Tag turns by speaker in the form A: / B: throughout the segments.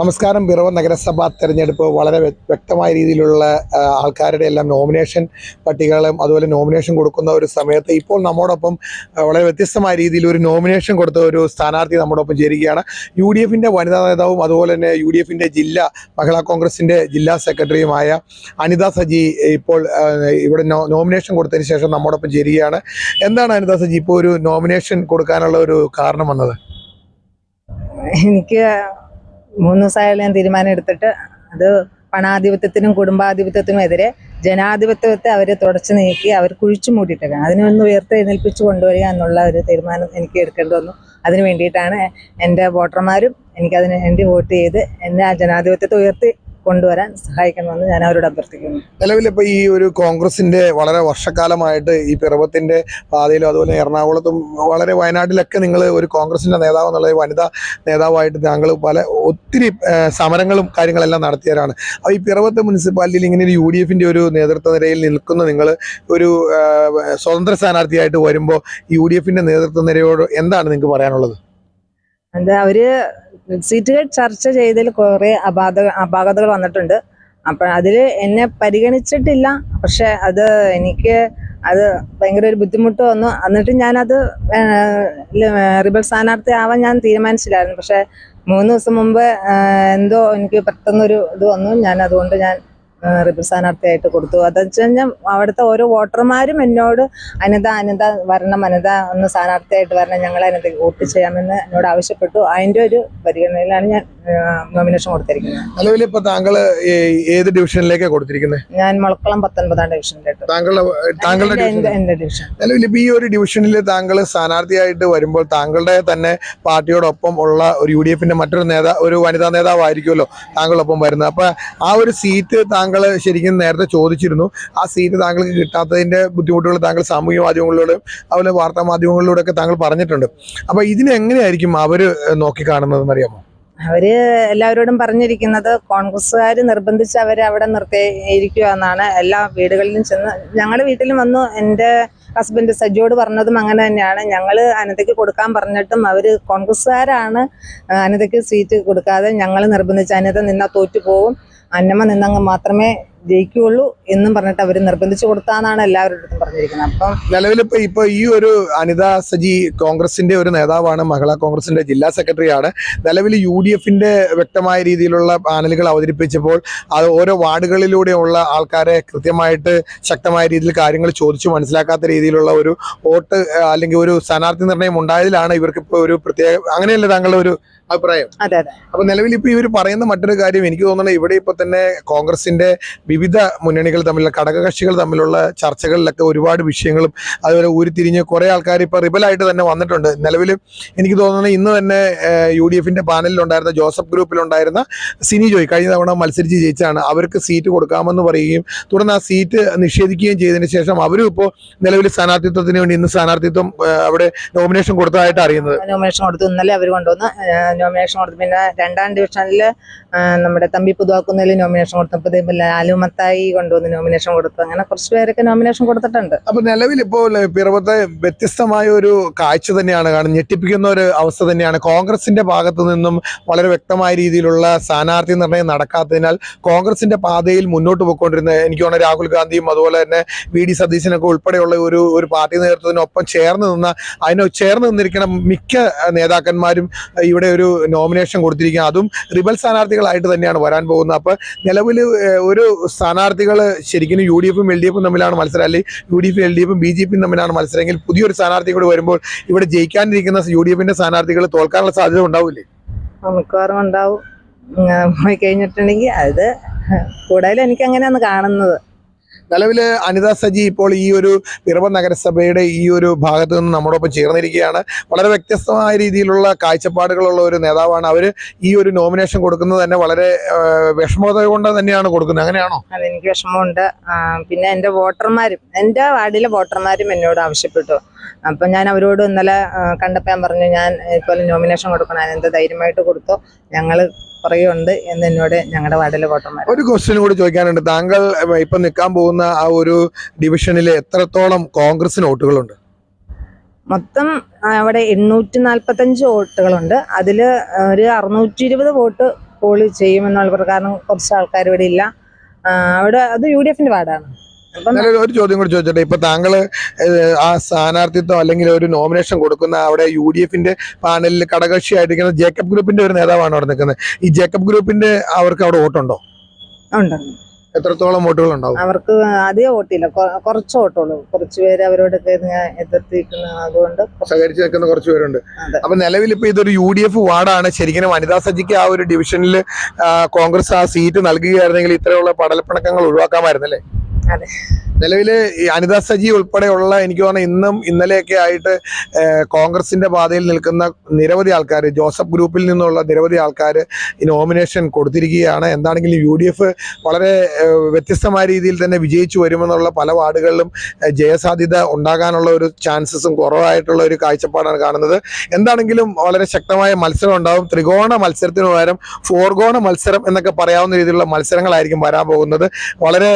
A: നമസ്കാരം. പിറവ നഗരസഭാ തെരഞ്ഞെടുപ്പ് വളരെ വ്യക്തമായ രീതിയിലുള്ള ആൾക്കാരുടെ എല്ലാം നോമിനേഷൻ പട്ടികകളും അതുപോലെ നോമിനേഷൻ കൊടുക്കുന്ന ഒരു സമയത്ത് ഇപ്പോൾ നമ്മോടൊപ്പം വളരെ വ്യത്യസ്തമായ രീതിയിൽ ഒരു നോമിനേഷൻ കൊടുത്ത ഒരു സ്ഥാനാർത്ഥി നമ്മോടൊപ്പം ചേരുകയാണ്. യു ഡി എഫിന്റെ വനിതാ നേതാവും അതുപോലെ തന്നെ യു ഡി എഫിന്റെ ജില്ലാ മഹിളാ കോൺഗ്രസിന്റെ ജില്ലാ സെക്രട്ടറിയുമായ അനിത സജി ഇപ്പോൾ ഇവിടെ നോമിനേഷൻ കൊടുത്തതിന് ശേഷം നമ്മോടൊപ്പം ചേരുകയാണ്. എന്താണ് അനിത സജി ഇപ്പോൾ ഒരു നോമിനേഷൻ കൊടുക്കാനുള്ള ഒരു കാരണം വന്നത്?
B: എനിക്ക് മൂന്ന് ദിവസമായാലും ഞാൻ തീരുമാനം എടുത്തിട്ട് അത് പണാധിപത്യത്തിനും കുടുംബാധിപത്യത്തിനും എതിരെ ജനാധിപത്യത്തെ അവരെ തുടച്ചു നീക്കി അവർ കുഴിച്ചു മൂടിയിട്ടേക്കാണ്. അതിനൊന്ന് ഉയർത്തെഴുന്നേൽപ്പിച്ച് കൊണ്ടുവരിക എന്നുള്ള ഒരു തീരുമാനം എനിക്ക് എടുക്കേണ്ടി വന്നു. അതിന് വേണ്ടിയിട്ടാണ് എന്റെ വോട്ടർമാരും എനിക്കതിന് വേണ്ടി വോട്ട് ചെയ്ത് എന്നെ ആ ജനാധിപത്യത്തെ ഉയർത്തി കൊണ്ടുവരാൻ സഹായിക്കണമെന്ന് ഞാൻ അവരോട് അഭ്യർത്ഥിക്കുന്നു.
A: നിലവിൽ ഇപ്പോൾ ഈ ഒരു കോൺഗ്രസിന്റെ വളരെ വർഷക്കാലമായിട്ട് ഈ പിറവത്തിന്റെ പാതയിലും അതുപോലെ എറണാകുളത്തും വളരെ വയനാട്ടിലൊക്കെ നിങ്ങൾ ഒരു കോൺഗ്രസിന്റെ നേതാവ് എന്നുള്ള വനിതാ നേതാവായിട്ട് താങ്കൾ പല ഒത്തിരി സമരങ്ങളും കാര്യങ്ങളെല്ലാം നടത്തിയവരാണ്. അപ്പോൾ ഈ പിറവത്ത് മുനിസിപ്പാലിറ്റിയിൽ ഇങ്ങനെ ഒരു യു ഡി എഫിന്റെ ഒരു നേതൃത്വ നിരയിൽ നിൽക്കുന്ന നിങ്ങൾ ഒരു സ്വതന്ത്ര സ്ഥാനാർത്ഥിയായിട്ട് വരുമ്പോൾ യു ഡി എഫിന്റെ നേതൃത്വ നിരയോട് എന്താണ് നിങ്ങൾക്ക് പറയാനുള്ളത്?
B: എന്താ അവർ സീറ്റുകൾ ചർച്ച ചെയ്തതിൽ കുറേ അപാധ അപാകതകൾ വന്നിട്ടുണ്ട്. അപ്പൊ അതിൽ എന്നെ പരിഗണിച്ചിട്ടില്ല. പക്ഷെ അത് എനിക്ക് അത് ഭയങ്കര ഒരു ബുദ്ധിമുട്ട് വന്നു. എന്നിട്ട് ഞാനത് റിബൽ സ്ഥാനാർത്ഥി ആവാൻ ഞാൻ തീരുമാനിച്ചില്ലായിരുന്നു. പക്ഷെ മൂന്ന് ദിവസം മുമ്പ് എന്തോ എനിക്ക് പെട്ടെന്നൊരു ഇത് വന്നു. ഞാൻ അതുകൊണ്ട് ഞാൻ റിബൽ സ്ഥാനാർത്ഥിയായിട്ട് കൊടുത്തു. അതെന്ന് വെച്ച് കഴിഞ്ഞാൽ അവിടുത്തെ ഓരോ വോട്ടർമാരും എന്നോട് അനിത അനിത വരണം അനിത ഒന്ന് സ്ഥാനാർത്ഥിയായിട്ട് വരണം ഞങ്ങൾ അനിത വോട്ട് ചെയ്യാമെന്ന് എന്നോട് ആവശ്യപ്പെട്ടു. അതിന്റെ ഒരു പരിഗണനയിലാണ് ഞാൻ നോമിനേഷൻ കൊടുത്തിരിക്കുന്നത്.
A: നിലവിൽ ഇപ്പോൾ താങ്കൾ ഏത് ഡിവിഷനിലേക്കാണ് കൊടുത്തിരിക്കുന്നത്
B: ഞാൻ മുളക്കുളം പത്തൊൻപതാം ഡിവിഷനിലേക്ക്
A: താങ്കളുടെ
B: എന്റെ-
A: ഡിവിഷൻ. നിലവിൽ ഇപ്പോൾ ഈ ഒരു ഡിവിഷനിൽ താങ്കൾ സ്ഥാനാർത്ഥിയായിട്ട് വരുമ്പോൾ താങ്കളുടെ തന്നെ പാർട്ടിയോടൊപ്പം ഉള്ള ഒരു യു ഡി എഫിന്റെ മറ്റൊരു നേതാ ഒരു വനിതാ നേതാവായിരിക്കുമല്ലോ താങ്കളൊപ്പം വരുന്നത്. അപ്പൊ ആ ഒരു സീറ്റ് താങ്കൾ ശരിക്കും നേരത്തെ ചോദിച്ചിരുന്നു. ആ സീറ്റ് താങ്കൾക്ക് കിട്ടാത്തതിന്റെ ബുദ്ധിമുട്ടുകൾ താങ്കൾ സാമൂഹ്യ മാധ്യമങ്ങളിലൂടെയും അതുപോലെ വാർത്താ മാധ്യമങ്ങളിലൂടെ ഒക്കെ താങ്കൾ പറഞ്ഞിട്ടുണ്ട്. അപ്പോൾ ഇതിനെങ്ങനെയായിരിക്കും അവർ അവർ നോക്കി കാണുന്നതെന്ന് അറിയാമോ
B: അവർ എല്ലാവരോടും പറഞ്ഞിരിക്കുന്നത് കോൺഗ്രസ്സുകാർ നിർബന്ധിച്ച് അവരെ അവിടെ നിർത്തിയിരിക്കുക എന്നാണ്. എല്ലാ വീടുകളിലും ചെന്ന് ഞങ്ങളുടെ വീട്ടിലും വന്നു. എന്റെ ഹസ്ബൻഡ് സജിയോട് പറഞ്ഞതും അങ്ങനെ തന്നെയാണ്. ഞങ്ങൾ അനിതയ്ക്ക് കൊടുക്കാൻ പറഞ്ഞിട്ടും അവർ കോൺഗ്രസ്സുകാരാണ് അനിതയ്ക്ക് സീറ്റ് കൊടുക്കാതെ ഞങ്ങൾ നിർബന്ധിച്ച് അനിത നിന്നാൽ തോറ്റു പോവും. അന്നമ്മ നിന്നങ്ങ് മാത്രമേ ജയിക്കുകയുള്ളൂ എന്നും പറഞ്ഞിട്ട് അവർ നിർബന്ധിച്ചു കൊടുത്താന്നാണ് എല്ലാവരുടെ അടുത്തും പറഞ്ഞിരിക്കുന്നത്. അപ്പം
A: നിലവിലിപ്പോ ഇപ്പൊ ഈ ഒരു അനിത സജി കോൺഗ്രസിന്റെ ഒരു നേതാവാണ് മഹിളാ കോൺഗ്രസിന്റെ ജില്ലാ സെക്രട്ടറിയാണ്. നിലവിൽ യു ഡി എഫിന്റെ വ്യക്തമായ രീതിയിലുള്ള പാനലുകൾ അവതരിപ്പിച്ചപ്പോൾ അത് ഓരോ വാർഡുകളിലൂടെയുള്ള ആൾക്കാരെ കൃത്യമായിട്ട് ശക്തമായ രീതിയിൽ കാര്യങ്ങൾ ചോദിച്ചു മനസ്സിലാക്കാത്ത രീതിയിലുള്ള ഒരു വോട്ട് അല്ലെങ്കിൽ ഒരു സ്ഥാനാർത്ഥി നിർണയം ഉണ്ടായതിലാണ് ഇവർക്ക് ഇപ്പോൾ ഒരു പ്രത്യേക അങ്ങനെയല്ല താങ്കളുടെ ഒരു അഭിപ്രായം?
B: അതെ അതെ.
A: അപ്പൊ നിലവിൽ ഇപ്പൊ ഇവർ പറയുന്ന മറ്റൊരു കാര്യം എനിക്ക് തോന്നുന്നത് ഇവിടെ ഇപ്പൊ തന്നെ കോൺഗ്രസിന്റെ വിവിധ മുന്നണികൾ തമ്മിലുള്ള ഘടകകക്ഷികൾ തമ്മിലുള്ള ചർച്ചകളിലൊക്കെ ഒരുപാട് വിഷയങ്ങളും അതുപോലെ ഉരുത്തിരിഞ്ഞ് കുറെ ആൾക്കാർ ഇപ്പൊ റിബലായിട്ട് തന്നെ വന്നിട്ടുണ്ട്. നിലവിൽ എനിക്ക് തോന്നുന്നത് ഇന്ന് തന്നെ യു ഡി എഫിന്റെ പാനലിലുണ്ടായിരുന്ന ജോസഫ് ഗ്രൂപ്പിലുണ്ടായിരുന്ന സിനി ജോയ് കഴിഞ്ഞ തവണ മത്സരിച്ച് ജയിച്ചാണ് അവർക്ക് സീറ്റ് കൊടുക്കാമെന്ന് പറയുകയും തുടർന്ന് ആ സീറ്റ് നിഷേധിക്കുകയും ചെയ്തതിന് ശേഷം അവരും ഇപ്പോൾ നിലവിൽ സ്ഥാനാർത്ഥിത്വത്തിന് വേണ്ടി ഇന്ന് സ്ഥാനാർത്ഥിത്വം അവിടെ നോമിനേഷൻ കൊടുത്തതായിട്ട് അറിയുന്നത്.
B: നോമിനേഷൻ കൊടുത്തു. ഇന്നലെ അവർ കൊണ്ടുവന്ന് നോമിനേഷൻ കൊടുത്തു. പിന്നെ രണ്ടാം ഡിവിഷനിൽ നമ്മുടെ തമ്പി പുതുവാക്കുന്നതിൽ നോമിനേഷൻ കൊടുത്തു. അപ്പോൾ ലാലുമത്തായി കൊണ്ടുവന്ന് നോമിനേഷൻ കൊടുത്തു. അങ്ങനെ കുറച്ച് പേരൊക്കെ നോമിനേഷൻ കൊടുത്തിട്ടുണ്ട്.
A: അപ്പൊ നിലവിൽ ഇപ്പോൾ പിറവത്തെ വ്യത്യസ്തമായ ഒരു കാഴ്ച തന്നെയാണ് കാണുന്നത്. ഞെട്ടിപ്പിക്കുന്ന ഒരു അവസ്ഥ തന്നെയാണ്. കോൺഗ്രസിന്റെ ഭാഗത്തു നിന്നും വളരെ വ്യക്തമായ രീതിയിലുള്ള സ്ഥാനാർത്ഥി നിർണയം നടക്കാത്തതിനാൽ കോൺഗ്രസിന്റെ പാതയിൽ മുന്നോട്ട് പോയിക്കൊണ്ടിരുന്ന എനിക്ക് തോന്നുന്നു രാഹുൽ ഗാന്ധിയും അതുപോലെ തന്നെ വി ഡി സതീശനൊക്കെ ഉൾപ്പെടെയുള്ള ഒരു ഒരു പാർട്ടി നേതൃത്വത്തിനൊപ്പം ചേർന്ന് നിന്ന അതിനെ ചേർന്ന് നിന്നിരിക്കുന്ന മിക്ക നേതാക്കന്മാരും ഇവിടെ ഒരു നോമിനേഷൻ കൊടുത്തിരിക്കുക അതും റിബൽ സ്ഥാനാർത്ഥികളായിട്ട് തന്നെയാണ് വരാൻ പോകുന്നത്. അപ്പൊ നിലവിൽ ഒരു സ്ഥാനാർത്ഥികൾ ശരിക്കും യു ഡി എഫും എൽ ഡി എഫും തമ്മിലാണ് മത്സരം. അല്ലെങ്കിൽ U D F L D എഫും ബി ജെ പിയും തമ്മിലാണ് മത്സരമെങ്കിൽ പുതിയൊരു സ്ഥാനാർത്ഥി കൂടി വരുമ്പോൾ ഇവിടെ ജയിക്കാനിരിക്കുന്ന യു ഡി എഫിന്റെ സ്ഥാനാർത്ഥികൾ തോൽക്കാനുള്ള സാധ്യത ഉണ്ടാവില്ലേ?
B: മിക്കവാറും ഉണ്ടാവും. പോയി കഴിഞ്ഞിട്ടുണ്ടെങ്കിൽ അത് കൂടുതലും എനിക്ക് അങ്ങനെയാണ് കാണുന്നത്.
A: നിലവിൽ അനിത സജി ഇപ്പോൾ ഈ ഒരു പിറവ നഗരസഭയുടെ ഈ ഒരു ഭാഗത്ത് നിന്ന് നമ്മോടൊപ്പം ചേർന്നിരിക്കുകയാണ്. വളരെ വ്യത്യസ്തമായ രീതിയിലുള്ള കാഴ്ചപ്പാടുകളുള്ള ഒരു നേതാവാണ് അവർ ഈ ഒരു നോമിനേഷൻ കൊടുക്കുന്നത് തന്നെ വളരെ വിഷമത കൊണ്ട് തന്നെയാണ് കൊടുക്കുന്നത്. അങ്ങനെയാണോ?
B: അതെനിക്ക് വിഷമമുണ്ട്. പിന്നെ എന്റെ വോട്ടർമാരും എന്റെ വാർഡിലെ വോട്ടർമാരും എന്നോട് ആവശ്യപ്പെട്ടു. അപ്പം ഞാൻ അവരോട് ഇന്നലെ കണ്ടപ്പോൾ ഞാൻ പറഞ്ഞു ഞാൻ ഇതുപോലെ നോമിനേഷൻ കൊടുക്കണം. അതിനെന്ത് ധൈര്യമായിട്ട് കൊടുത്തു? ഞങ്ങൾ പറയുണ്ട് എന്ന് എന്നോട് ഞങ്ങളുടെ വാർഡിലെ വോട്ടർമാർ
A: ഒരു ക്വസ്റ്റ്യൻ കൂടി ചോദിക്കാനുണ്ട്. താങ്കൾ ഇപ്പൊ നിൽക്കാൻ പോകുന്ന ആ ഒരു ഡിവിഷനിൽ എത്രത്തോളം കോൺഗ്രസിന് വോട്ടുകളുണ്ട്?
B: മൊത്തം അവിടെ എണ്ണൂറ്റി നാൽപ്പത്തഞ്ച് വോട്ടുകളുണ്ട് അതിൽ ഒരു അറുന്നൂറ്റി ഇരുപത് വോട്ട് പോളി ചെയ്യുമെന്നുള്ള പ്രകാരം കുറച്ച് ആൾക്കാർ ഇവിടെ ഇല്ല. അവിടെ അത് യു ഡി എഫിന്റെ വാർഡാണ്.
A: ഒരു ചോദ്യം കൂടി ചോദിച്ചോട്ടെ. ഇപ്പൊ താങ്കൾ ആ സ്ഥാനാർത്ഥിത്വം അല്ലെങ്കിൽ ഒരു നോമിനേഷൻ കൊടുക്കുന്ന അവിടെ യു ഡി എഫിന്റെ പാനലിൽ ഘടകകക്ഷിയായിട്ടിരിക്കുന്ന ജേക്കബ് ഗ്രൂപ്പിന്റെ ഒരു നേതാവാണ് അവിടെ നിൽക്കുന്നത്. ഈ ജേക്കബ് ഗ്രൂപ്പിന്റെ അവർക്ക് അവിടെ വോട്ടുണ്ടോ?
B: ഉണ്ട്.
A: എത്രത്തോളം വോട്ടുകൾ ഉണ്ടാവും?
B: അവർക്ക് അധികം വോട്ടില്ല. കുറച്ച് വോട്ടുള്ളൂ. കുറച്ച് പേര് അവരോട് എതിർത്തിരിക്കുന്ന അതുകൊണ്ട്
A: സഹകരിച്ച് നിൽക്കുന്ന കുറച്ച് പേരുണ്ട്. അപ്പൊ നിലവിൽ ഇപ്പൊ ഇതൊരു യു ഡി എഫ് വാർഡാണ്. ശരിക്കും വനിതാ സജിക്ക് ആ ഒരു ഡിവിഷനിൽ കോൺഗ്രസ് ആ സീറ്റ് നൽകുകയായിരുന്നെങ്കിൽ ഇത്രയുള്ള പടലപ്പിണക്കങ്ങൾ ഒഴിവാക്കാമായിരുന്നല്ലേ?
B: അതെ.
A: നിലവിൽ ഈ അനിത സജി ഉൾപ്പെടെയുള്ള എനിക്ക് തോന്നുന്നു ഇന്നും ഇന്നലെയൊക്കെ ആയിട്ട് കോൺഗ്രസിന്റെ പാതയിൽ നിൽക്കുന്ന നിരവധി ആൾക്കാർ ജോസഫ് ഗ്രൂപ്പിൽ നിന്നുള്ള നിരവധി ആൾക്കാർ ഈ നോമിനേഷൻ കൊടുത്തിരിക്കുകയാണ്. എന്താണെങ്കിലും യു ഡി എഫ് വളരെ വ്യത്യസ്തമായ രീതിയിൽ തന്നെ വിജയിച്ചു വരുമെന്നുള്ള പല വാർഡുകളിലും ജയസാധ്യത ഉണ്ടാകാനുള്ള ഒരു ചാൻസസും കുറവായിട്ടുള്ള ഒരു കാഴ്ചപ്പാടാണ് കാണുന്നത്. എന്താണെങ്കിലും വളരെ ശക്തമായ മത്സരം ഉണ്ടാകും ത്രികോണ മത്സരത്തിന് പകരം ഫോർഗോണ മത്സരം എന്നൊക്കെ പറയാവുന്ന രീതിയിലുള്ള മത്സരങ്ങളായിരിക്കും വരാൻ പോകുന്നത്. വളരെ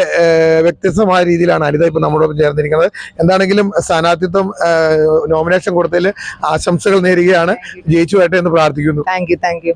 A: വ്യത്യസ്തമായ രീതിയിലാണ് അനിത ഇപ്പം നമ്മളോടൊപ്പം ചേർന്നിരിക്കുന്നത്. എന്താണെങ്കിലും സ്ഥാനാർത്ഥിത്വം നോമിനേഷൻ കൊടുത്തതിൽ ആശംസകൾ നേരുകയാണ്. ജയിച്ചു വരട്ടെ എന്ന് പ്രാർത്ഥിക്കുന്നു.
B: Thank you thank you.